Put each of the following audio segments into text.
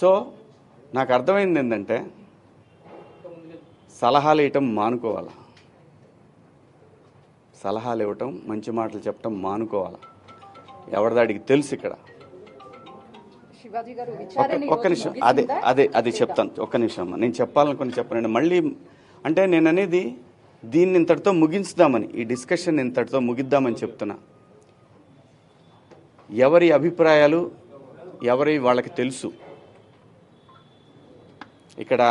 So నాకు అర్థమైంది ఏంటంటే సలహాలు ఇవ్వటం మానుకోవాలా? సలహాలు ఇవ్వటం మంచి మాటలు చెప్పటం మానుకోవాలా? ఎవరిదాడికి తెలుసు ఇక్కడ? ఒక్క నిమిషం. అదే అదే అది చెప్తాను. ఒక్క నిమిషం అమ్మా. నేను చెప్పాలనుకుని చెప్పనండి మళ్ళీ అంటే నేను అనేది దీన్ని ఇంతటితో ముగించుదామని ఈ డిస్కషన్ ఇంతటితో ముగిద్దామని చెప్తున్నా. ఎవరి అభిప్రాయాలు ఎవరి వాళ్ళకి తెలుసు. ఇక్కడ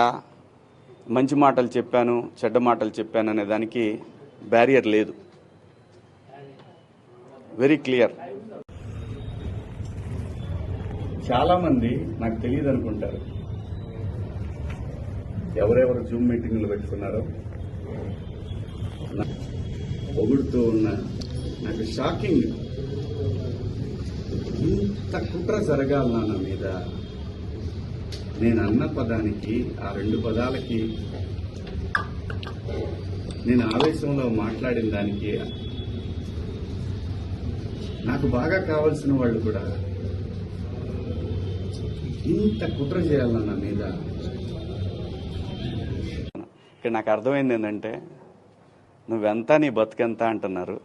మంచి మాటలు చెప్పాను చెడ్డ మాటలు చెప్పాను అనే దానికి బ్యారియర్ లేదు. వెరీ క్లియర్ చాలామంది నాకు తెలియదు అనుకుంటారు. ఎవరెవరు జూమ్ మీటింగ్లు పెట్టుకున్నారో. పొగుడుతూ ఉన్న నాకు షాకింగ్ ఇంత కుట్ర జరగాలి నా మీద నేను అన్న పదానికి ఆ రెండు పదాలకి నేను ఆవేశంలో మాట్లాడిన దానికి నాకు బాగా కావలసిన వాళ్ళు కూడా ఇంత కుట్ర చేయాలన్న నా మీద. ఇక్కడ నాకు అర్థమైంది ఏంటంటే నువ్వెంత నీ బతుకెంత అంటున్నారు.